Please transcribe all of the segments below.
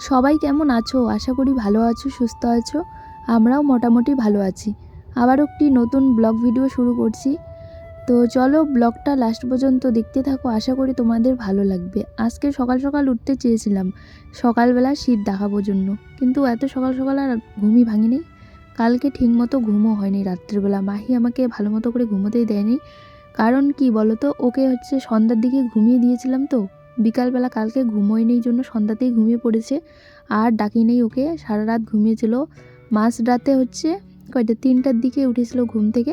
সবাই কেমন আছো? আশা করি ভালো আছো, সুস্থ আছো। আমরাও মোটামুটি ভালো আছি। আবার একটি নতুন ব্লগ ভিডিও শুরু করছি। তো চলো ব্লগটা লাস্ট পর্যন্ত দেখতে থাকো, আশা করি তোমাদের ভালো লাগবে। আজকে সকাল সকাল উঠতে চেয়েছিলাম। সকালবেলা শীত দেখাবো জন্য কিন্তু এত সকাল সকাল আর ঘুমই ভাঙিনি। কালকে ঠিকমতো ঘুমও হয়নি রাত্রিবেলা। মাহি আমাকে ভালো মতো করে ঘুমোতেই দেয়নি। কারণ কি বলো তো ওকে হচ্ছে সন্ধ্যার দিকে ঘুমিয়ে দিয়েছিলাম তো। বিকালবেলা কালকে ঘুমোয়নি জন্য সন্ধ্যাতেই ঘুমিয়ে পড়েছে। আর ডাকি নেই ওকে, সারা রাত ঘুমিয়েছিল। মাঝ রাতে হচ্ছে কয়টা, তিনটার দিকে উঠেছিল ঘুম থেকে,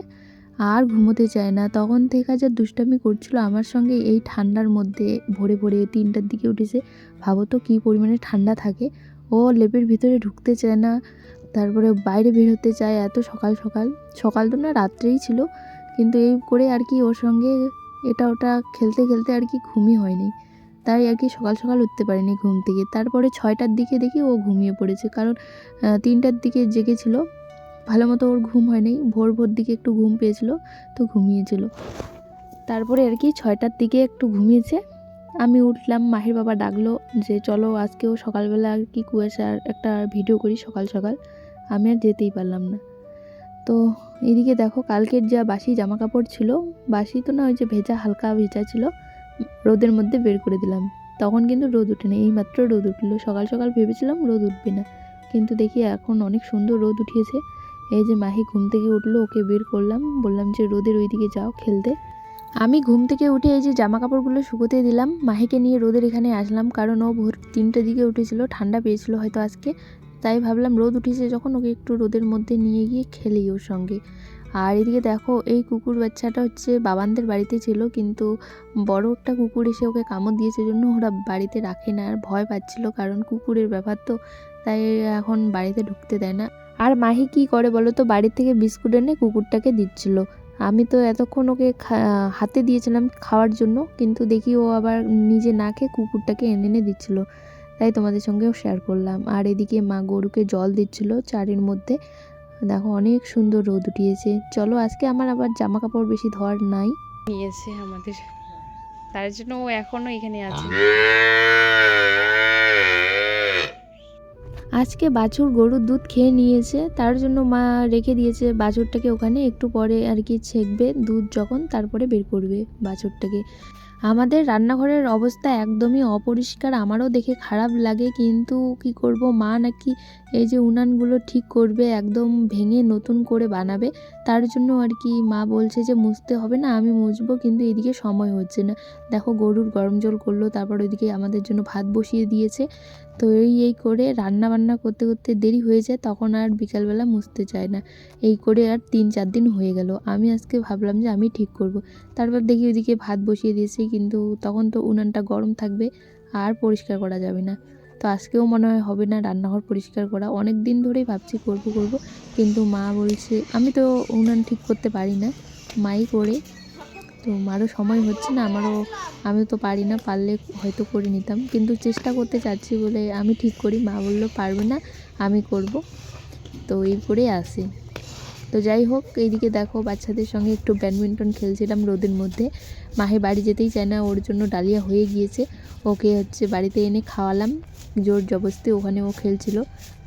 আর ঘুমোতে চায় না। তখন থেকে যা দুষ্টামি করছিল আমার সঙ্গে এই ঠান্ডার মধ্যে ভোরে ভোরে তিনটার দিকে উঠেছে। ভাবো তো কী পরিমাণে ঠান্ডা থাকে। ও লেপের ভিতরে ঢুকতে চায় না, তারপরে বাইরে বের হতে চায় এত সকাল সকাল। সকাল তো না, রাত্রেই ছিল। কিন্তু এই করে আর কি ওর সঙ্গে এটা ওটা খেলতে খেলতে আর কি ঘুমই হয়নি। তাই আর কি সকাল সকাল উঠতে পারিনি ঘুম থেকে। তারপরে ছয়টার দিকে দেখি ও ঘুমিয়ে পড়েছে। কারণ তিনটার দিকে জেগেছিল। ভালো মতো ওর ঘুম হয়নি। ভোর ভোর দিকে একটু ঘুম পেয়েছিল, তো ঘুমিয়েছিল। তারপরে আর কি ছয়টার দিকে একটু ঘুমিয়েছে। আমি উঠলাম, মাহির বাবা ডাকলো যে, চলো আজকেও সকালবেলা আর কি কুয়াশার একটা ভিডিও করি সকাল সকাল। আমি আর যেতেই পারলাম না। তো এদিকে দেখো, কালকের যা বাসি জামা কাপড় ছিল, বাসি তো না ওই যে ভেজা, হালকা ভেজা ছিল। রোদের মধ্যে বের করে দিলাম। তখন কিন্তু রোদ ওঠেনি এই মাত্র রোদ উঠল। সকাল সকাল ভেবেছিলাম রোদ উঠবে না, কিন্তু দেখি এখন অনেক সুন্দর রোদ উঠিয়েছে। এই যে মাহি ঘুম থেকে উঠল, ওকে বের করলাম, বললাম যে রোদের ওইদিকে যাও খেলতে। আমি ঘুম থেকে উঠে এই যে জামা কাপড়গুলো শুকোতে দিলাম। মাহিকে নিয়ে রোদের এখানে আসলাম, কারণ ও ভোর তিনটের দিকে উঠেছিল, ঠান্ডা পেয়েছিল হয়তো আজকে। তাই ভাবলাম রোদ উঠেছে যখন, ওকে একটু রোদের মধ্যে নিয়ে গিয়ে খেলি ওর সঙ্গে। আর এদিকে দেখো, এই কুকুর বাচ্চাটা হচ্ছে বাবানদের বাড়িতে ছিল, কিন্তু বড় একটা কুকুর এসে ওকে কামড় দিয়েছে জন্য ওরা বাড়িতে রাখে না, আর ভয় পাচ্ছিল, কারণ কুকুরের ব্যাপার তো তাই এখন বাড়িতে ঢুকতে দেয় না। আর মাহি কি করে বলো তো, বাড়ি থেকে বিস্কুট এনে কুকুরটাকে দিচ্ছিল। আমি তো এতক্ষণ ওকে হাতে দিয়েছিলাম খাওয়ার জন্য, কিন্তু দেখি ও আবার নিজে না খেয়ে কুকুরটাকে এনে এনে দিচ্ছিল। তাই তোমাদের সঙ্গেও শেয়ার করলাম। আর এদিকে মা গরুকে জল দিচ্ছিল চারের মধ্যে। দেখো অনেক সুন্দর রোদ উঠিয়েছে। চলো আজকে আমার আবার জামা কাপড় বেশি ধর নাই। নিয়েছে আমাদের। তার জন্য ও এখনও এখানে আছে। আজকে বাছুর গরুর দুধ খেয়ে নিয়েছে তার জন্য মা রেখে দিয়েছে বাছুরটাকে ওখানে একটু পরে আর কি ছেঁকবে দুধ যখন তারপরে বের করবে বাছুরটাকে। আমাদের রান্নাঘরের অবস্থা একদমই অপরিষ্কার। আমারও দেখে খারাপ লাগে, কিন্তু কি করব? মা নাকি এই যে উনানগুলো ঠিক করবে, একদম ভেঙে নতুন করে বানাবে। তার জন্য আর কি মা বলছে যে, মুছতে হবে না, আমি মুছবো। কিন্তু এদিকে সময় হচ্ছে না। দেখো গরুর গরম জল করল, তারপর ওইদিকে আমাদের জন্য ভাত বসিয়ে দিয়েছে। তো এই এই করে রান্না বান্না করতে করতে দেরি হয়ে যায়, তখন আর বিকালবেলা মুছতে চায় না। এই করে আর তিন, চার দিন হয়ে গেল। আমি আজকে ভাবলাম যে আমি ঠিক করব। তারপর দেখি ওইদিকে ভাত বসিয়ে দিয়েছি, কিন্তু তখন তো উনানটা গরম থাকবে, আর পরিষ্কার করা যাবে না। তো আজকেও মনে হয় হবে না রান্নাঘর পরিষ্কার করা। অনেক দিন ধরেই ভাবছি করব করব, কিন্তু মা বলছে, আমি তো উনান ঠিক করতে পারি না। মাই করে তো মারও সময় হচ্ছে না, আমারও আমি তো পারি না, পারলে হয়তো করে নিতাম। কিন্তু চেষ্টা করতে চাচ্ছি বলে আমি ঠিক করি, মা বলল পারবে না, আমি করব। তো এই করে আসি। তো যাই হোক, এইদিকে দেখো বাচ্চাদের সঙ্গে একটু ব্যাডমিন্টন খেলছিলাম রোদের মধ্যে। মাহে বাড়ি যেতেই চায় না, ওর জন্য ডালিয়া হয়ে গিয়েছে। ওকে হচ্ছে বাড়িতে এনে খাওয়ালাম, জোর জবরদস্তি ওখানে ও খেলছিল।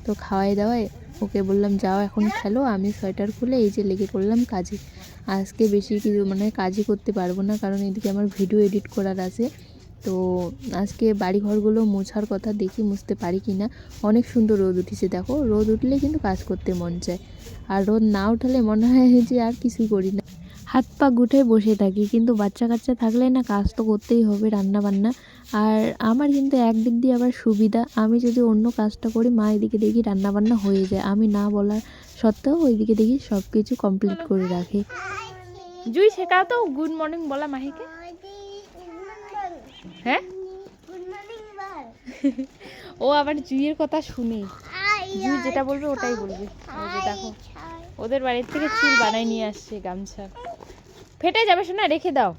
তো খাওয়াই দাওয়ায় ওকে বললাম, যাও এখন খেলো, আমি সোয়েটার খুলে এই যে লেগে পড়লাম কাজে। আজকে বেশি কিছু মানে কাজই করতে পারব না, কারণ এদিকে আমার ভিডিও এডিট করার আছে। তো আজকে বাড়ি ঘরগুলো মোছার কথা দেখি, মুছতে পারি কি না অনেক সুন্দর রোদ উঠেছে, দেখো। রোদ উঠলে কিন্তু কাজ করতে মন চায়। আর রোদ না উঠালে মনে হয় যে আর কিছুই করি না। হাত পা গুঠে বসে থাকি, কিন্তু বাচ্চা কাচ্চা থাকলে না কাজ তো করতেই হবে রান্না বান্না আর আমার কিন্তু একদিক দিয়ে আবার সুবিধা, আমি যদি অন্য কাজটা করি, মা এদিকে দেখি রান্না বান্না হয়ে যায়। আমি না বলার সত্ত্বেও ওইদিকে দেখি সব কিছু কমপ্লিট করে রাখে। জুই, শেখাও তো গুড মর্নিং বলা মাহিকে। হ্যাঁ? ও আবার জুইয়ের কথা শুনে। জুই যেটা বলবে ওটাই বলবে। যে দেখো, ওদের বাড়ির থেকে চুল বানাই নিয়ে আসছে গামছা। ফেটে যাবে শোনা রেখে দাও।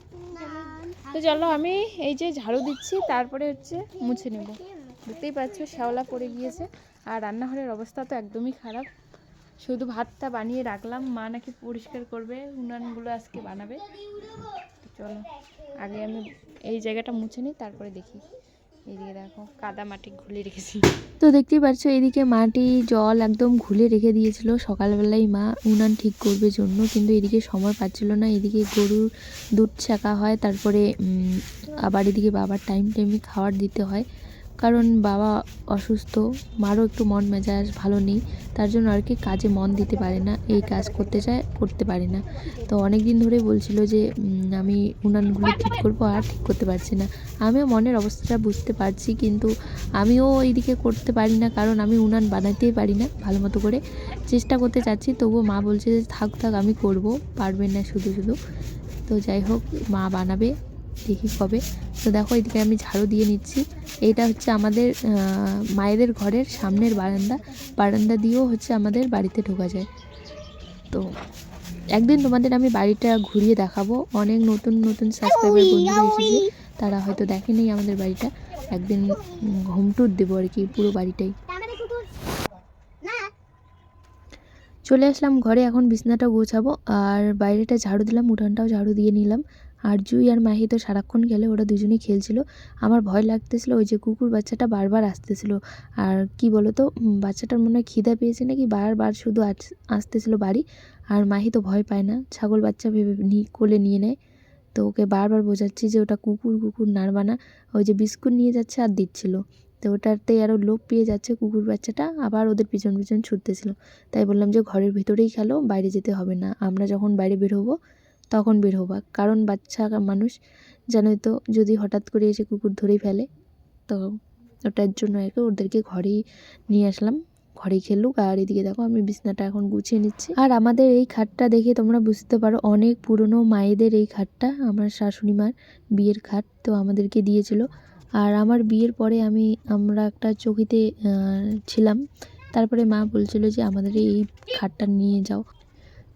তো চলো আমি এই যে ঝাড়ু দিচ্ছি, তারপরে হচ্ছে মুছে নেব। দেখতেই পাচ্ছ, শ্যাওলা পড়ে গিয়েছে। আর রান্নাঘরের অবস্থা তো একদমই খারাপ। শুধু ভাতটা বানিয়ে রাখলাম, মা নাকি পরিষ্কার করবে, উনানগুলো আজকে বানাবে। চলো, আগে আমি এই জায়গাটা মুছে নিই, তারপরে দেখি। এদিকে দেখো, কাদা মাটি ঘুলে রেখেছি। তো দেখতেই পাচ্ছ এদিকে মাটি, জল একদম ঘুলে রেখে দিয়েছিল। সকালবেলায় মা উনান ঠিক করবে জন্য, কিন্তু এদিকে সময় পাচ্ছিল না। এদিকে গরুর দুধ ছাকা হয়, তারপরে আবার এদিকে বাবার টাইম টাইমে খাবার দিতে হয়। কারণ বাবা অসুস্থ, মারও একটু মন মেজাজ ভালো নেই, তার জন্য আর কি কাজে মন দিতে পারে না, এই কাজ করতে চায়, করতে পারে না। তো অনেক দিন ধরে বলছিল যে আমি উনানগুলো ঠিক করব, আর ঠিক করতে পারছি না। আমিও মনের অবস্থাটা বুঝতে পারছি, কিন্তু আমিও এইদিকে করতে পারি না, কারণ আমি উনান বানাতেই পারি না, ভালো মতো করে। চেষ্টা করতে চাচ্ছি, তবুও মা বলছে যে, থাক থাক, আমি করব পারবেন না শুধু শুধু। তো যাই হোক, মা বানাবে দেখি কবে তো দেখো এদিকে আমি ঝাড়ু দিয়ে নিচ্ছি। এইটা হচ্ছে আমাদের মায়েদের ঘরের সামনের বারান্দা। বারান্দা দিয়েও হচ্ছে আমাদের বাড়িতে ঢোকা যায়। তো একদিন তোমাদের আমি বাড়িটা ঘুরিয়ে দেখাবো। অনেক নতুন নতুন সাবস্ক্রাইবার বন্ধুরা এসেছে। তারা হয়তো দেখেনি আমাদের বাড়িটা। একদিন হোম ট্যুর দেবো আর কি পুরো বাড়িটাই। চলে আসলাম ঘরে। এখন বিছনাটা গোছাবো। আর বাইরেটা ঝাড়ু দিলাম উঠানটাও ঝাড়ু দিয়ে নিলাম। আর জুই আর মাহি তো সারাক্ষণ খেলে ওরা দুজনেই খেলছিল। আমার ভয় লাগতেছিল ওই যে কুকুর বাচ্চাটা বারবার আসতেছিল। আর কি বলো তো বাচ্চাটার মনে হয় খিদা পেয়েছে নাকি বারবার শুধু আস- আসতেছিল বাড়ি। আর মাহি তো ভয় পায় না, ছাগল বাচ্চা ভেবে কোলে নিয়ে নেয়। তো ওকে বারবার বোঝাচ্ছি যে ওটা কুকুর কুকুর নাড়বা না ওই যে বিস্কুট নিয়ে যাচ্ছে আর দিচ্ছিল। তো ওটাতে আরও লোভ পেয়ে যাচ্ছে কুকুর বাচ্চাটা, আবার ওদের পিছন পিছন ছুটতেছিল। তাই বললাম যে ঘরের ভেতরেই খেলো, বাইরে যেতে হবে না। আমরা যখন বাইরে বের হব তখন বের হবা। কারণ বাচ্চা মানুষ, জানোই তো, যদি হঠাৎ করে এসে কুকুর ধরেই ফেলে, তো ওটার জন্য একে ওদেরকে ঘরেই নিয়ে আসলাম। ঘরেই খেলুক, আর এদিকে দেখো আমি বিছনাটা এখন গুছিয়ে নিচ্ছি। আর আমাদের এই খাটটা দেখে তোমরা বুঝতে পারো, অনেক পুরনো মায়েদের এই খাটটা। আমার শাশুড়ি মার বিয়ের খাট তো আমাদেরকে দিয়েছিল। আর আমার বিয়ের পরে আমি, আমরা একটা চৌকিতে ছিলাম। তারপরে মা বলছিল যে, আমাদের এই খাটটা নিয়ে যাও।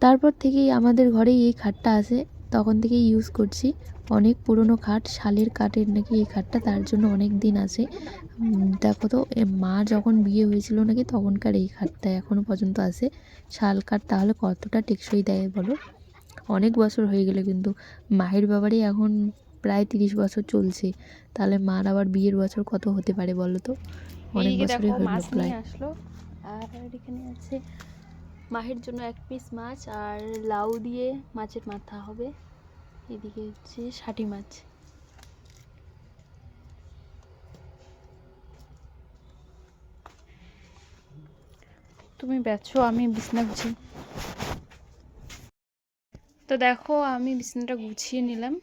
তারপর থেকেই আমাদের ঘরেই এই খাটটা আছে তখন থেকেই ইউজ করছি। অনেক পুরনো খাট শালের কাঠের নাকি এই খাটটা তার জন্য অনেক দিন আছে। দেখো তো মা যখন বিয়ে হয়েছিল নাকি তখনকার এই খাটটা এখনও পর্যন্ত আছে। শাল কাঠ তাহলে কতটা টেকসই দেয় বলো? অনেক বছর হয়ে গেলে কিন্তু মায়ের বাবারই এখন প্রায় তিরিশ বছর চলছে। তাহলে মার আবার বিয়ের বছর কত হতে পারে বলো তো? অনেক বছরই হলো প্রায়। আসলো। আর এখানে আছে মাহের জন্য এক পিস মাছ আর লাউ দিয়ে মাছের মাথা হবে। এদিকে হচ্ছে ষাটি মাছ। তুমি বেছো আমি বিছনা গুছি তো দেখো, আমি বিছনাটা গুছিয়ে নিলাম।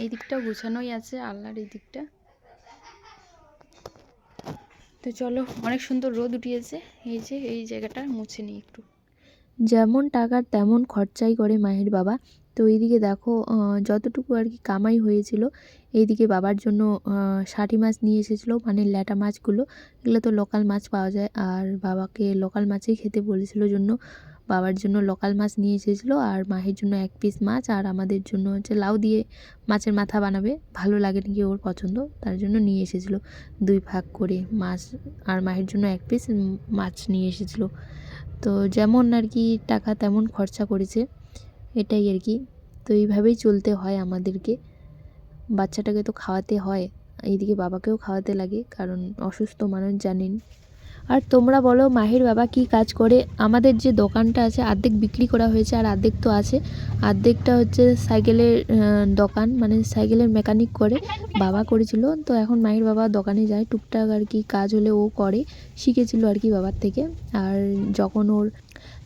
এই দিকটা গুছানোই আছে আল্লাহর এই দিকটা। তো চলো, অনেক সুন্দর রোদ উঠিয়েছে। এই যে, এই জায়গাটা মুছে নিই একটু। যেমন টাকার তেমন খরচাই করে মায়ের বাবা। তো এইদিকে দেখো যতটুকু আর কি কামাই হয়েছিল, এইদিকে বাবার জন্য ষাটি মাছ নিয়ে এসেছিল মানে ল্যাটা মাছগুলো। এগুলো তো লোকাল মাছ পাওয়া যায়। আর বাবাকে লোকাল মাছই খেতে বলেছিল জন্য। বাবার জন্য লোকাল মাছ নিয়ে এসেছিল আর মায়ের জন্য এক পিস মাছ আর আমাদের জন্য হচ্ছে লাউ দিয়ে মাছের মাথা বানাবে। ভালো লাগে নাকি ওর পছন্দ? তার জন্য নিয়ে এসেছিল। দুই ভাগ করে মাছ আর মায়ের জন্য এক পিস মাছ নিয়ে এসেছিল। তো যেমন আর কি টাকা তেমন খরচা করেছে, এটাই আর কি। তো এইভাবেই চলতে হয় আমাদেরকে। বাচ্চাটাকে তো খাওয়াতে হয়, এইদিকে বাবাকেও খাওয়াতে লাগে কারণ অসুস্থ মানুষ জানেন। আর তোমরা বলো, মাহির বাবা কি কাজ করে? আমাদের যে দোকানটা আছে অর্ধেক বিক্রি করা হয়েছে আর অর্ধেক তো আছে। অর্ধেকটা হচ্ছে সাইকেলের দোকান মানে সাইকেলের মেকানিক করে। বাবা করেছিল, তো এখন মাহির বাবা দোকানে যায়। টুকটাক আর কি কাজ হলে ও করে, শিখেছিল আর কি বাবার থেকে। আর যখন ওর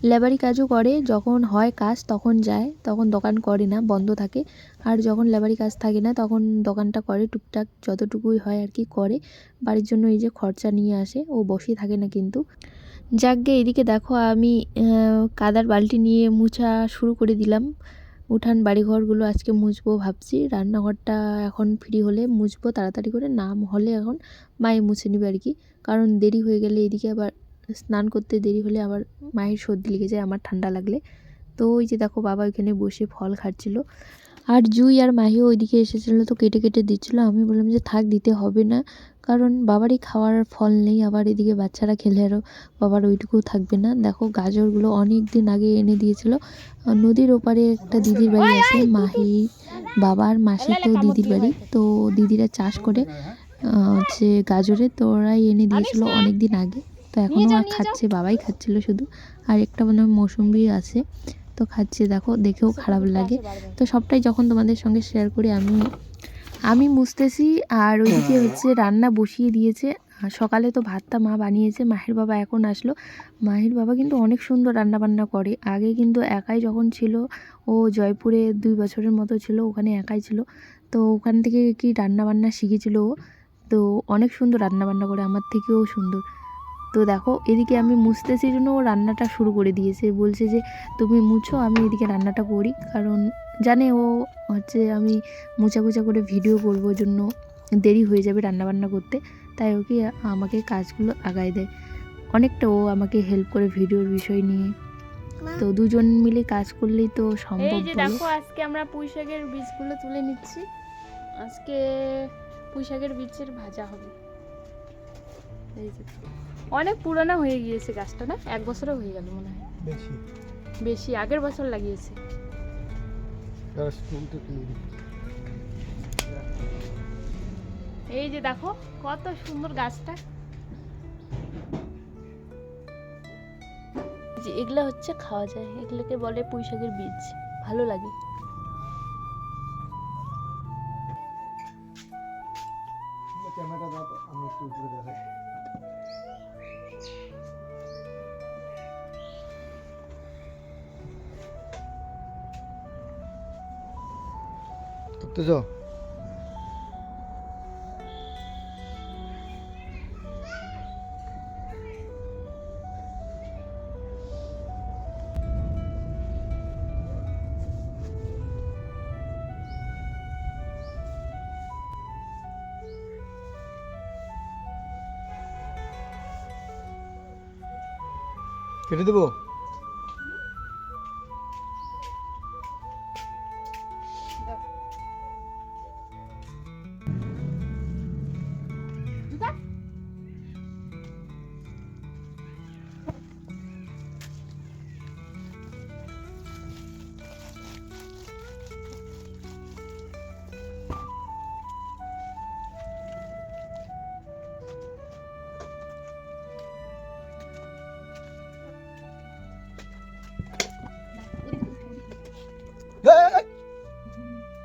লেবারি কাজও করে, যখন হয় কাজ তখন যায়, তখন দোকান করে না, বন্ধ থাকে। আর যখন লেবারি কাজ থাকে না, তখন দোকানটা করে, টুকটাক যতটুকুই হয় আর কি করে। বাড়ির জন্য এই যে খরচা নিয়ে আসে, ও বসে থাকে না কিন্তু। যাকগে এদিকে দেখো আমি কাদার বালতি নিয়ে মুছা শুরু করে দিলাম। উঠান বাড়িঘরগুলো আজকে মুছবো ভাবছি। রান্নাঘরটা এখন ফ্রি হলে মুছবো, তাড়াতাড়ি করে। নাম হলে এখন মায়ে মুছে নেবে আর কি। কারণ দেরি হয়ে গেলে এদিকে আবার স্নান করতে দেরি হলে আবার মায়ের সর্দি লেগে যায় আমার ঠান্ডা লাগলে। তো ওই যে দেখো বাবা ওইখানে বসে ফল খাচ্ছিল। আর জুই আর মাহিও ওইদিকে এসেছিল তো কেটে কেটে দিচ্ছিল। আমি বললাম যে থাক দিতে হবে না। কারণ বাবারই খাওয়ার ফল নেই। আবার এদিকে বাচ্চারা খেলে আরও বাবার ওইটুকু থাকবে না। দেখো গাজরগুলো অনেক দিন আগে এনে দিয়েছিলো। নদীর ওপারে একটা দিদির বাড়ি আছে মাহি বাবার মাসি তো দিদির বাড়ি। তো দিদিরা চাষ করে হচ্ছে গাজরে। তো ওরাই এনে দিয়েছিল অনেক দিন আগে। তো এখন আর খাচ্ছে বাবাই খাচ্ছিল শুধু। আর একটা মনে হয় মৌসুম্বি আছে তো খাচ্ছে দেখো দেখেও খারাপ লাগে। তো সবটাই যখন তোমাদের সঙ্গে শেয়ার করি আমি আমি মুছতেছি আর ওইদিকে হচ্ছে রান্না বসিয়ে দিয়েছে। আর সকালে তো ভাতটা মা বানিয়েছে মাহির বাবা এখন আসলো। মাহির বাবা কিন্তু অনেক সুন্দর রান্না বান্না করে। আগে কিন্তু একাই যখন ছিল ও জয়পুরে দুই বছরের মতো ছিল ওখানে একাই ছিল। তো ওখান থেকে কি রান্না বান্না শিখেছিল ও? তো অনেক সুন্দর রান্না বান্না করে আমার থেকেও সুন্দর। তো দেখো এদিকে আমি মুছতেছি জন্য ও রান্নাটা শুরু করে দিয়েছে। বলছে যে তুমি মুছো আমি এদিকে রান্নাটা করি। কারণ জানে ও হচ্ছে আমি মোচা কুচা করে ভিডিও করব জন্য দেরি হয়ে যাবে রান্নাবান্না করতে। তাই ওকে আমাকে কাজগুলো আগায় দেয়। অনেকটা ও আমাকে হেল্প করে ভিডিওর বিষয় নিয়ে। তো দুজন মিলে কাজ করলেই তো সম্ভব এই যে দেখো আজকে আমরা পুঁই শাকের বীজগুলো তুলে নিচ্ছি। আজকে পুঁই শাকের বীজের ভাজা হবে। এই যে। অনেক পুরানো হয়ে গিয়েছে গাছটা না? এক বছরও হয়ে গেল মনে হয়। বেশি? বেশি আগের বছর লাগিয়েছে। এই যে দেখো কত সুন্দর গাছটা। যে এগুলো হচ্ছে খাওয়া যায় এগুলোকে বলে পুঁই শাকের বীজ। ভালো লাগে। আমি একটু উপরে দেখাই করতেছ? কেটে দেবো?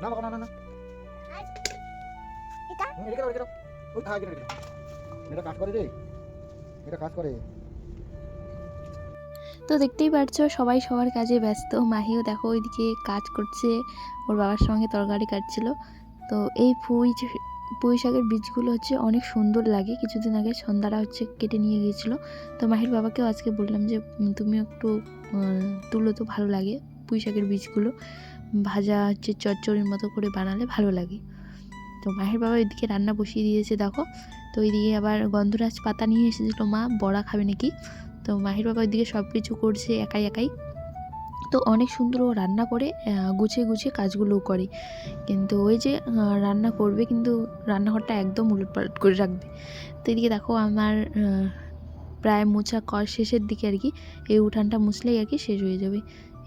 না বাবা, না না না। হুম, রেখে দাও ওই, রেখে দাও, রেখে দাও। এটা কাজ করে রে এটা কাজ করে। তো দেখতেই পারছ সবাই সবার কাজে ব্যস্ত। মাহিও দেখো ওইদিকে কাজ করছে ওর বাবার সঙ্গে তরকারি কাটছিল। তো এই পুঁই যে- পুঁই শাকের বীজগুলো হচ্ছে অনেক সুন্দর লাগে। কিছুদিন আগে সন্ধ্যারা হচ্ছে কেটে নিয়ে গিয়েছিল। তো মাহির বাবাকেও আজকে বললাম যে তুমি একটু তুলো তো ভালো লাগে পুঁই শাকের বীজগুলো। ভাজা হচ্ছে চচ্চড়ির মতো করে বানালে ভালো লাগে। তো মাহের বাবা এদিকে রান্না বসিয়ে দিয়েছে, দেখো। তো ওইদিকে আবার গন্ধরাজ পাতা নিয়ে এসেছিল মা বড়া খাবে নাকি? তো মাহির বাবা ওইদিকে সব কিছু করছে একাই একাই। তো অনেক সুন্দর ও রান্না করে গুছিয়ে গুছিয়ে কাজগুলোও করে। কিন্তু ওই যে রান্না করবে কিন্তু রান্নাঘরটা একদম উলটপালট করে রাখবে। তো এদিকে দেখো আমার প্রায় মোছা কর শেষের দিকে আর কি, এই উঠানটা মুছলেই আর কি শেষ হয়ে যাবে।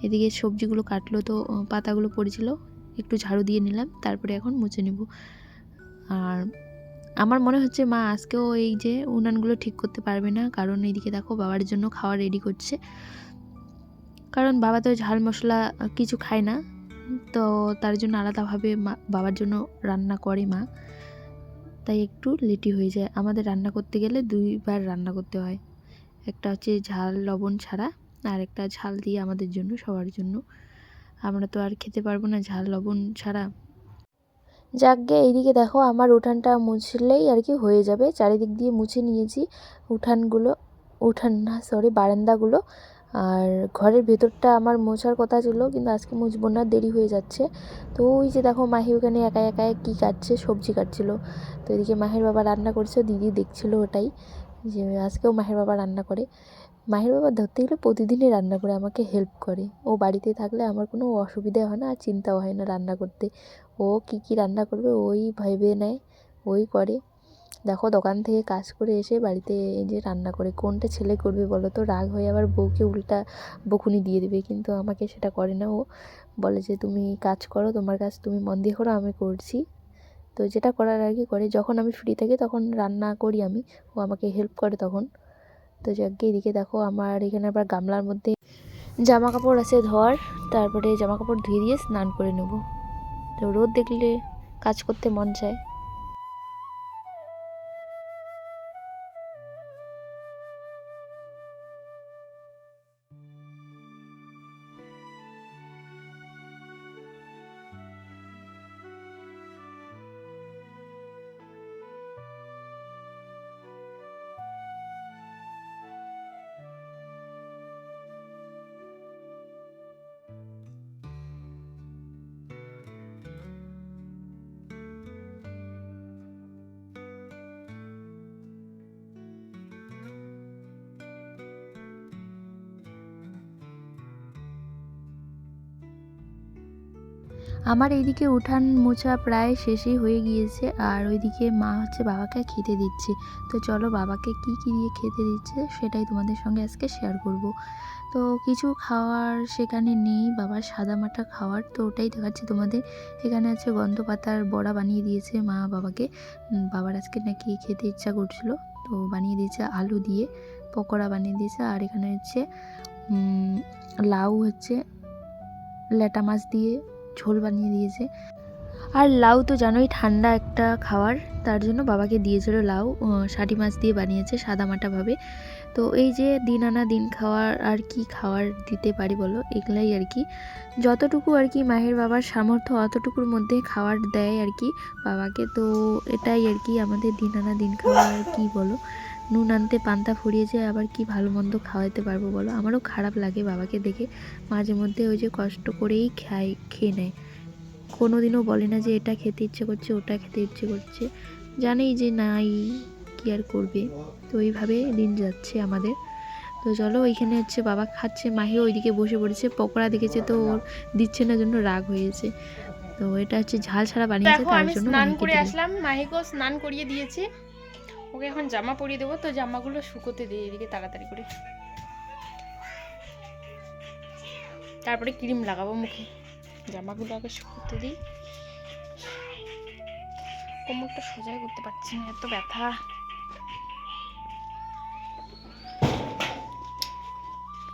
এদিকে সবজিগুলো কাটলো তো পাতাগুলো পড়েছিল, একটু ঝাড়ু দিয়ে নিলাম, তারপরে এখন মুছে নেব। আর আমার মনে হচ্ছে মা আজকেও এই যে উনানগুলো ঠিক করতে পারবে না, কারণ এইদিকে দেখো বাবার জন্য খাওয়া রেডি করছে। কারণ বাবা তো ঝাল মশলা কিছু খায় না, তো তার জন্য আলাদাভাবে মা, বাবার জন্য রান্না করে মা। তাই একটু লেটি হয়ে যায়। আমাদের রান্না করতে গেলে দুইবার রান্না করতে হয়। একটা হচ্ছে ঝাল, লবণ ছাড়া আর একটা ঝাল দিয়ে আমাদের জন্য, সবার জন্য। আমরা তো আর খেতে পারব না, ঝাল, লবণ ছাড়া। যাকগে, এইদিকে দেখো আমার উঠানটা মুছলেই আর কি হয়ে যাবে। চারিদিক দিয়ে মুছে নিয়েছি উঠানগুলো, উঠান না সরি বারান্দাগুলো। আর ঘরের ভেতরটা আমার মোছার কথা ছিল, কিন্তু আজকে মুছবো না, দেরি হয়ে যাচ্ছে। তো ওই যে দেখো, মাহি ওখানে একা একা কী কাটছে, সবজি কাটছিল। তো এদিকে মাহের বাবা রান্না করছে, দিদি দেখছিল ওটাই যে আজকেও মাহের বাবা রান্না করে। মাহির বাবা ধরতে গেলে প্রতিদিনই রান্না করে আমাকে হেল্প করে। ও বাড়িতে থাকলে আমার কোনো অসুবিধা হয় না, আর চিন্তাও হয় না রান্না করতে। ও কী কী রান্না করবে ওই ভেবে নেয়, ওই করে। দেখো দোকান থেকে কাজ করে এসে বাড়িতে এই যে রান্না করে, কোনটা ছেলে করবে বলো তো? রাগ হয়ে আবার বউকে উল্টা বকুনি দিয়ে দেবে, কিন্তু আমাকে সেটা করে না। ও বলে যে, তুমি কাজ করো, তোমার কাজ তুমি মন দিয়ে করো, আমি করছি। তো যেটা করার আগে করে, যখন আমি ফ্রি থাকি তখন রান্না করি আমি, ও আমাকে হেল্প করে তখন। তো যাকে এদিকে দেখো আমার এখানে আবার গামলার মধ্যে জামা কাপড় আছে ধর, তারপরে জামা কাপড় ধুয়ে দিয়ে স্নান করে নেব। তো রোদ দেখলে কাজ করতে মন চায়। আমার এইদিকে উঠান মোছা প্রায় শেষই হয়ে গিয়েছে আর ওইদিকে মা হচ্ছে বাবাকে খেতে দিচ্ছে। তো চলো বাবাকে কি কি দিয়ে খেতে দিচ্ছে সেটাই তোমাদের সঙ্গে আজকে শেয়ার করব। তো কিছু খাওয়ার সেখানে নেই, বাবার সাদা মাটা খাওয়ার, তো ওটাই দেখাচ্ছি তোমাদের। এখানে আছে গন্ধ পাতার বড়া বানিয়ে দিয়েছে মা বাবাকে। বাবার আজকে নাকি খেতে ইচ্ছা করছিল, তো বানিয়ে দিয়েছে আলু দিয়ে, পকোড়া বানিয়ে দিয়েছে। আর এখানে হচ্ছে লাউ হচ্ছে, ল্যাটা মাছ দিয়ে ঝোল বানিয়ে দিয়েছে। আর লাউ তো জানোই ঠান্ডা একটা খাবার তার জন্য বাবাকে দিয়েছিল লাউ। ষাটি মাছ দিয়ে বানিয়েছে সাদা মাটাভাবে তো এই যে দিন আনা দিন খাওয়ার আর কি খাওয়ার দিতে পারি বলো, এগুলাই আর কি। যতটুকু আর কি মাহের বাবার সামর্থ্য অতটুকুর মধ্যে খাবার দেয় আর কি বাবাকে। তো এটাই আর কি আমাদের দিন আনা দিন খাওয়ার আর কি বলো। নুন আনতে পান্তা ফুরিয়ে যায় আবার কি ভালো মন্দ খাওয়াতে পারব বলো? আমারও খারাপ লাগে বাবাকে দেখে। মাঝে মধ্যে ওই যে কষ্ট করেই খাই খেয়ে নেয়। কোনো দিনও বলে না যে এটা খেতে ইচ্ছে করছে ওটা খেতে ইচ্ছে করছে। জানেই যে নাই কি আর করবে? তো এইভাবে দিন যাচ্ছে আমাদের। তো চলো ওইখানে হচ্ছে বাবা খাচ্ছে মাহিও ওইদিকে বসে পড়েছে পকোড়া দেখেছে তো ওর দিচ্ছে না জন্য রাগ হয়েছে। তো এটা হচ্ছে ঝাল ছাড়া বানিয়েছে তার জন্য স্নান করে। আসলাম মাহিকেও স্নান করিয়ে দিয়েছি। ওকে এখন জামা পরিয়ে দেবো তো জামাগুলো শুকোতে দিই এদিকে তাড়াতাড়ি করে। তারপরে ক্রিম লাগাবো মুখে। জামাগুলো আগে শুকোতে দিই। কোমরটা সোজাই করতে পারছি না এত ব্যথা।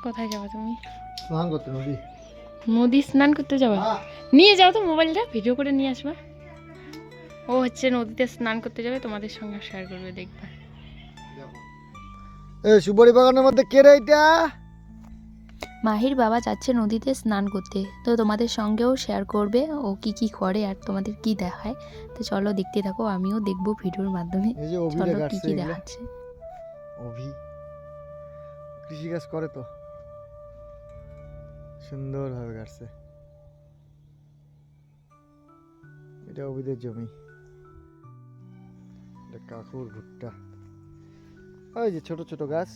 কোথায় যাবে তুমি? স্নান করতে নদী। নদী স্নান করতে যাবে? নিয়ে যাও তো মোবাইলটা ভিডিও করে নিয়ে আসবা। ও হচ্ছে নদীতে স্নান করতে যাবে তোমাদের সঙ্গে শেয়ার করবে দেখবা। এ সুপারি বাগানের মধ্যে কে রে এটা? মাহির বাবা যাচ্ছে নদীতে স্নান করতে তো তোমাদের সঙ্গেও শেয়ার করবে ও কি কি করে আর তোমাদের কি দেখায়। তো চলো দেখতে থাকো আমিও দেখব ভিডিওর মাধ্যমে। এই যে অভিটা চলো কি কাটছে কি। দেখাচ্ছে। অভি। কৃষিকাজ করে তো। সুন্দরভাবে কাটছে। এটা অভিদের জমি। এটা কাকুর ভুট্টা। ওই যে ছোট ছোট গাছ।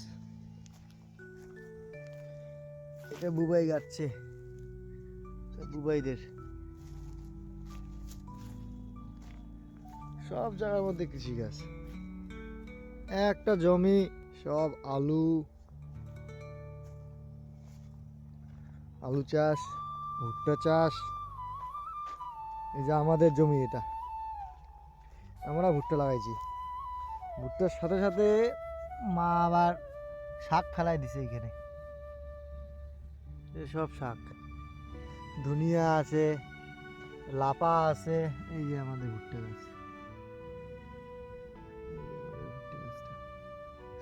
এটা বুবাই গাচ্ছে। বুবাইদের। সব জায়গার মধ্যে কৃষিকাজ। একটা জমি, সব আলু। আলু চাষ, ভুট্টা চাষ। এই যে আমাদের জমি এটা। আমরা ভুট্টা লাগাইছি। ভুট্টার সাথে সাথে মা আবার শাক ফেলাই দিছে এখানে। এসব শাক। ধনিয়া আছে, লাপা আছে, এই যে আমাদের ভুট্টা গাছ।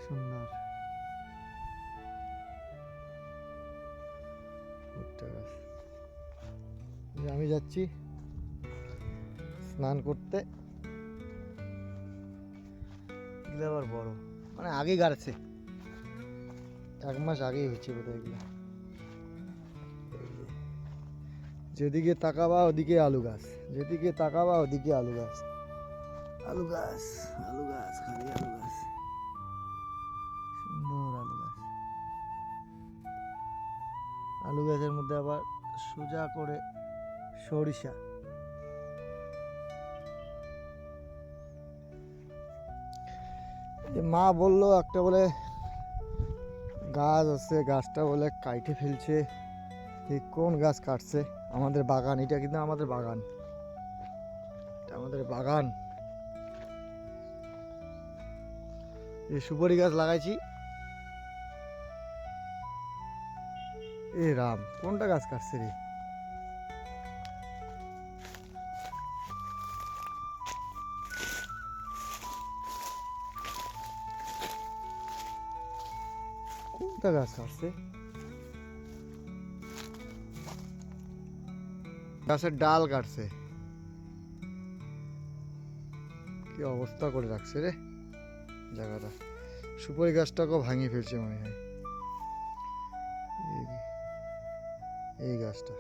সুন্দর। ভুট্টা গাছ। আমি যাচ্ছি, স্নান করতে। এগুলো আবার বড়। মানে আগে গাড়ছে। এক মাস আগেই হচ্ছে বোধহয় যেদিকে তাকাবা ওদিকে আলু গাছ। যেদিকে তাকাবা ওদিকে আলু গাছ। আলু গাছ আলু গাছ, খালি আলু গাছ। সুন্দর আলু গাছ। আলু গাছের মধ্যে আবার সোজা করে সরিষা। মা বলল একটা বলে, গাছ আছে, গাছটা বলে কাইটে ফেলছে। কোন গাছ কাটছে? আমাদের বাগান, এটা কিন্তু আমাদের বাগান। এটা আমাদের বাগান। এই সুপারি গাছ লাগাইছি। এ রাম, কোনটা গাছ কাটছে রে? কোনটা গাছ কাটছে গাছের ডাল কাটছে। কি অবস্থা করে রাখছে রে জায়গাটা। সুপারি গাছটাকেও ভাঙিয়ে ফেলছে মনে হয়। এই গাছটা।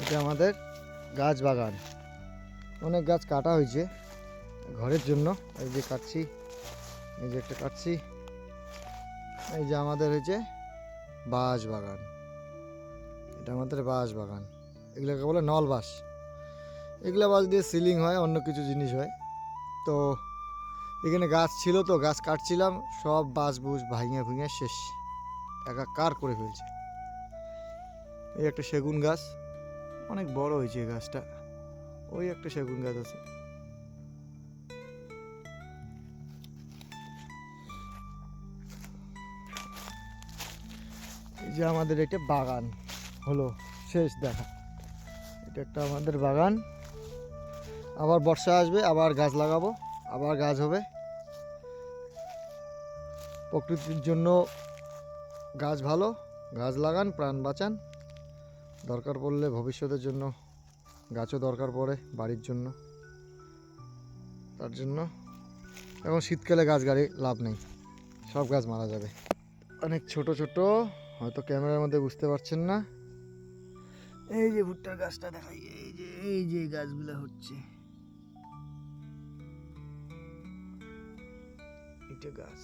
এটা আমাদের গাছ বাগান। অনেক গাছ কাটা হয়েছে ঘরের জন্য। এই যে কাটছি, এই যে একটা কাটছি। এই যে আমাদের হয়েছে বাঁশ বাগান। এটা আমাদের বাঁশ বাগান। এগুলোকে বলে নল বাঁশ। এগুলো বাঁশ দিয়ে সিলিং হয়, অন্য কিছু জিনিস হয়। তো এখানে গাছ ছিল তো, গাছ কাটছিলাম, সব বাঁশ বুস ভাঙিয়ে ভুঙে শেষ। একাকার করে ফেলছে? এই একটা সেগুন গাছ। অনেক বড় হয়েছে এই গাছটা। ওই একটা সেগুন গাছ আছে। যে আমাদের এটা বাগান। হলো, শেষ দেখা। এটা একটা আমাদের বাগান। আবার বর্ষা আসবে, আবার গাছ লাগাবো, আবার গাছ হবে। প্রকৃতির জন্য গাছ ভালো, গাছ লাগান, প্রাণ বাঁচান। দরকার পড়লে ভবিষ্যতের জন্য গাছও দরকার পড়ে বাড়ির জন্য। তার জন্য। এখন শীতকালে গাছ গাড়ি লাভ নেই। সব গাছ মারা যাবে। অনেক ছোট ছোট। হয়তো ক্যামেরার মধ্যে বুঝতে পারছেন না। এই যে ভুট্টার গাছটা দেখাই এই যে এই যে গাছগুলো হচ্ছে। এটা গাছ।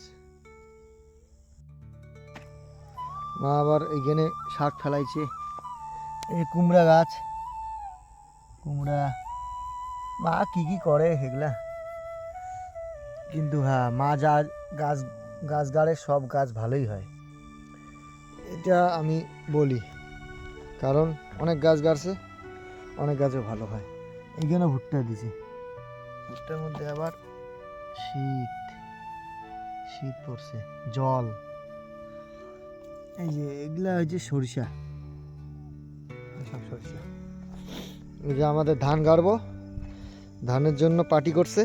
মা আবার এইখানে শাক ফেলাইছে। এই কুমড়া গাছ। কুমড়া। মা কি কি করে এগুলা? কিন্তু হ্যাঁ মা যা গাছ গাছ গাড়ে সব গাছ ভালোই হয়। এটা আমি বলি, কারণ অনেক গাছ গাড়ছে, অনেক গাছও ভালো হয়। এইখানে ভুট্টা দিছে। ভুট্টার মধ্যে আবার শীত শীত পড়ছে, জল। এই যে এগুলা হচ্ছে সরিষা। সব সরিষা। এই যে আমাদের ধান গাড়বো, ধানের জন্য পাটি করছে।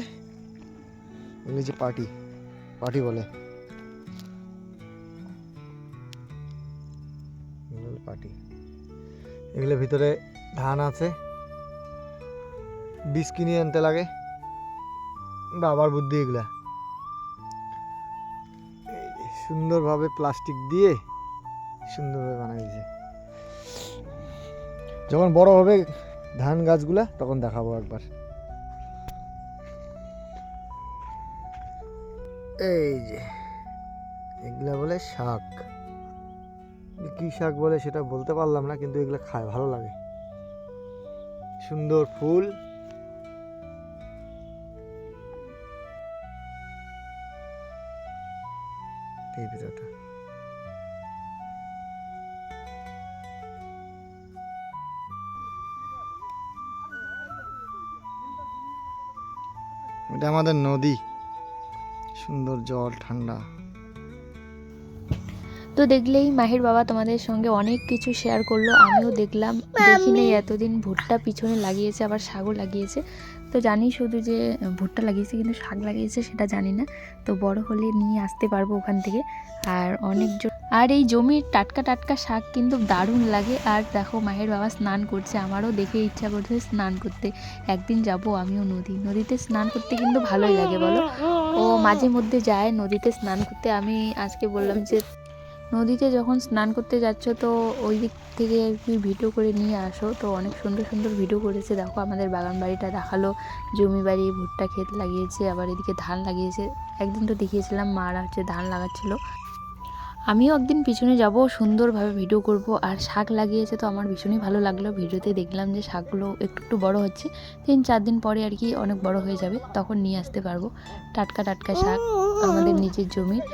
এগুলো যে পাটি পাটি বলে। এগুলোর ভিতরে ধান আছে। বীজ কিনে আনতে লাগে। বাবার বুদ্ধি এগুলা। সুন্দরভাবে প্লাস্টিক দিয়ে সুন্দরভাবে বানাই দিয়েছে। যখন বড় হবে ধান গাছগুলা, তখন দেখাবো একবার। এই যে, এগুলা বলে শাক। কি শাক বলে সেটা বলতে পারলাম না, কিন্তু এগুলো খায়, ভালো লাগে। সুন্দর ফুল। এটা আমাদের নদী। সুন্দর জল, ঠান্ডা। তো দেখলেই মাহির বাবা তোমাদের সঙ্গে অনেক কিছু শেয়ার করল আমিও দেখলাম। দেখিনি এতদিন ভুট্টা পিছনে লাগিয়েছে আবার শাকও লাগিয়েছে। তো জানি শুধু যে ভুট্টা লাগিয়েছে কিন্তু শাক লাগিয়েছে সেটা জানি না। তো বড় হলে নিয়ে আসতে পারব ওখান থেকে। আর অনেক জ- আর এই জমির টাটকা টাটকা শাক কিন্তু দারুণ লাগে। আর দেখো মাহের বাবা স্নান করছে আমারও দেখে ইচ্ছা করছে স্নান করতে। একদিন যাব আমিও নদী। নদীতে স্নান করতে কিন্তু ভালোই লাগে বলো? ও মাঝে মধ্যে যায় নদীতে স্নান করতে। আমি আজকে বললাম যে নদীতে যখন স্নান করতে যাচ্ছ, তো ওই দিক থেকে একটু ভিডিও করে নিয়ে আসো। তো অনেক সুন্দর সুন্দর ভিডিও করেছে। দেখো, আমাদের বাগান বাড়িটা দেখাল। জমি বাড়ি, ভুট্টা ক্ষেত লাগিয়েছে, আবার এদিকে ধান লাগিয়েছে। একদিন তো দেখিয়েছিলাম, মারা হচ্ছে ধান লাগাচ্ছিল। আমিও একদিন পিছনে যাব, সুন্দরভাবে ভিডিও করব। আর শাক লাগিয়েছে তো আমার ভীষণই ভালো লাগল। ভিডিওতে দেখলাম যে শাকগুলো একটু একটু বড় হচ্ছে। তিন চার দিন পরে আর কি অনেক বড় হয়ে যাবে, তখন নিয়ে আসতে পারব। টাটকা টাটকা শাক আমাদের নিজের জমির।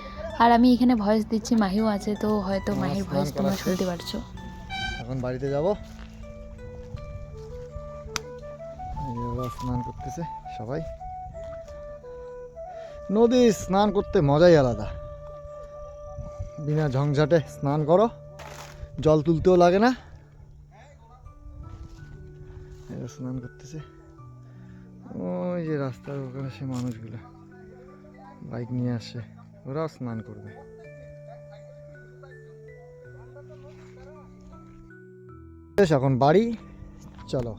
আর আমি এখানে ভয়েস দিচ্ছি মাহিও আছে তো হয়তো মাহির ভয়েস তোমরা শুনতে পারছ। এখন বাড়িতে যাব। স্নান করতেছে সবাই। নদী স্নান করতে মজাই আলাদা। বিনা ঝংঝাটে স্নান করো জল তুলতেও লাগে না। এরা স্নান করতেছে। ওই যে রাস্তার ওখানে সে মানুষগুলো বাইক নিয়ে আসে। ওরাও স্নান করবে। বেশ এখন বাড়ি চলো।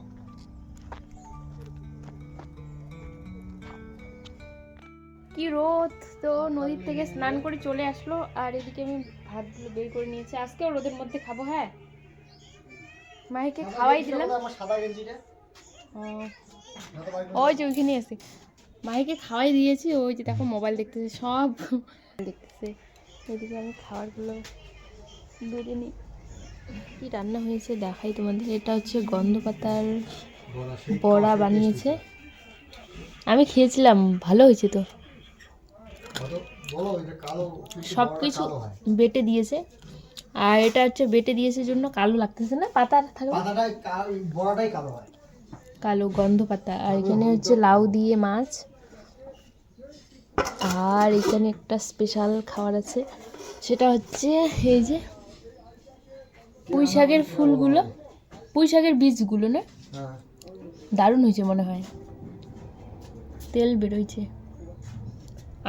কি রোদ তো নদীর থেকে স্নান করে চলে আসলো আর এদিকে আমি ভাতগুলো বের করে নিয়েছি। আজকেও রোদের মধ্যে খাব হ্যাঁ? মাহিকে খাওয়াই দিলাম। ও, ওই যে ওইখানে আছে। মাহিকে খাওয়াই দিয়েছি, ওই যে দেখো মোবাইল দেখতেছে, সব দেখতেছে। এদিকে আমি খাবারগুলো বেড়ে নিই। কি রান্না হয়েছে দেখাই তোমাদের, এটা হচ্ছে গন্ধ পাতার বড়া বানিয়েছে। আমি খেয়েছিলাম, ভালো হয়েছে তো। সব কিছু বেটে দিয়েছে। আর এটা হচ্ছে বেটে দিয়েছে জন্য কালো লাগতেছে না পাতা থাকে বড়াটাই কালো হয়। কালো গন্ধ পাতা আর এখানে হচ্ছে লাউ দিয়ে মাছ। আর এখানে একটা স্পেশাল খাবার আছে সেটা হচ্ছে এই যে পুঁই শাকের ফুলগুলো পুঁই শাকের বীজগুলো না? হ্যাঁ। দারুণ হয়েছে মনে হয়। তেল বেরোইছে।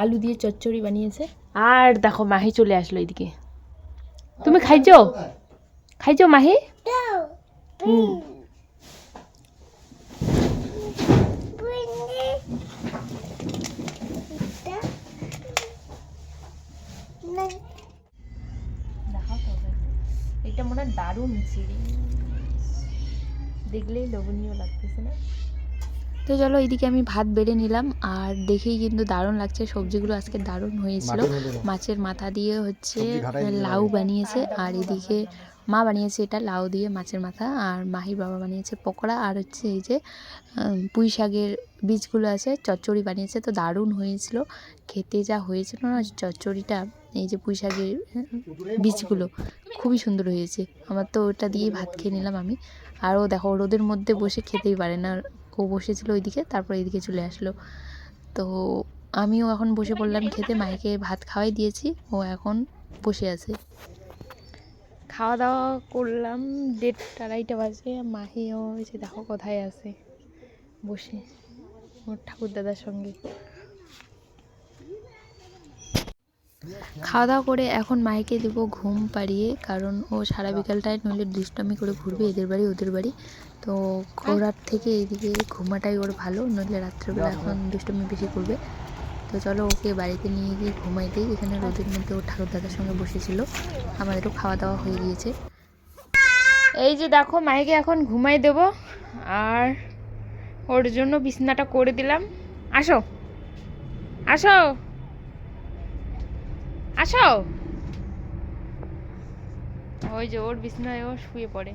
আলু দিয়ে চচ্চড়ি বানিয়েছে। আর দেখো মাহি চলে আসলো এদিকে। তুমি খাইছো? খাইছো মাহি? হুম দেখাও তো ওদের। মনে হয় দারুণ চিড়ি দেখলেই লোভনীয় লাগতেছে না? তো চলো এইদিকে আমি ভাত বেড়ে নিলাম আর দেখেই কিন্তু দারুণ লাগছে সবজিগুলো আজকে দারুণ হয়েছিল। মাছের মাথা দিয়ে হচ্ছে লাউ বানিয়েছে আর এদিকে মা বানিয়েছে এটা লাউ দিয়ে মাছের মাথা, আর মাহির বাবা বানিয়েছে পকোড়া, আর হচ্ছে এই যে পুঁই শাকের বীজগুলো আছে, চচ্চড়ি বানিয়েছে, তো দারুণ হয়েছিল। খেতে যা হয়েছিল না চচ্চড়িটা, এই যে পুঁই শাকের বীজগুলো, খুবই সুন্দর হয়েছে। আমার তো ওটা দিয়েই ভাত খেয়ে নিলাম আমি। আরও দেখো রোদের মধ্যে বসে খেতেই পারে না। ও বসেছিল ওইদিকে, তারপর এইদিকে চলে আসলো। তো আমিও এখন বসে পড়লাম খেতে মাইকে ভাত খাওয়াই দিয়েছি, ও এখন বসে আছে। খাওয়া দাওয়া করলাম দেড়টা আড়াইটা বাজে। মাহিও ওই যে দেখো কোথায় আছে। বসে ওর ঠাকুর দাদার সঙ্গে। খাওয়া দাওয়া করে এখন মাইকে দেবো ঘুম পাড়িয়ে কারণ ও সারা বিকালটায় নইলে দুষ্টামি করে ঘুরবে এদের বাড়ি ওদের বাড়ি। তো ঘোরার থেকে এদিকে ঘুমাটাই ওর ভালো নইলে রাত্রেবেলা এখন দুষ্টামি বেশি করবে। তো চলো ওকে বাড়িতে নিয়ে গিয়ে ঘুমাই দিই। এখানে রোদের মধ্যে ওর ঠাকুর দাদার সঙ্গে বসেছিল। আমাদেরও খাওয়া দাওয়া হয়ে গিয়েছে। এই যে দেখো মাইকে এখন ঘুমাই দেব। আর ওর জন্য বিছনাটা করে দিলাম। আসো। আসো। আসো। ওই যে ওর বিছনায় ও শুয়ে পড়ে।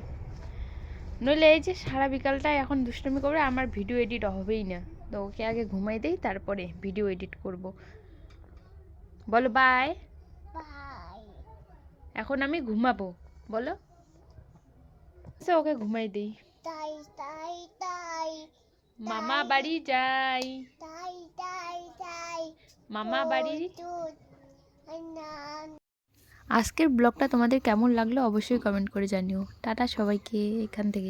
নইলে এই যে সারা বিকালটায় এখন দুষ্টুমি করবে আমার ভিডিও এডিট হবেই না। তো ওকে আগে ঘুমাই দেই তারপরে ভিডিও এডিট করব। বলো বাই এখন আমি ঘুমাবো বলো। আচ্ছা ওকে ঘুমাই দেই। তাই তাই তাই মামা বাড়ি যাই। তাই তাই তাই। মামা বাড়ি আজকের ব্লগটা তোমাদের কেমন লাগল অবশ্যই কমেন্ট করে জানিও। টাটা সবাইকে এখান থেকে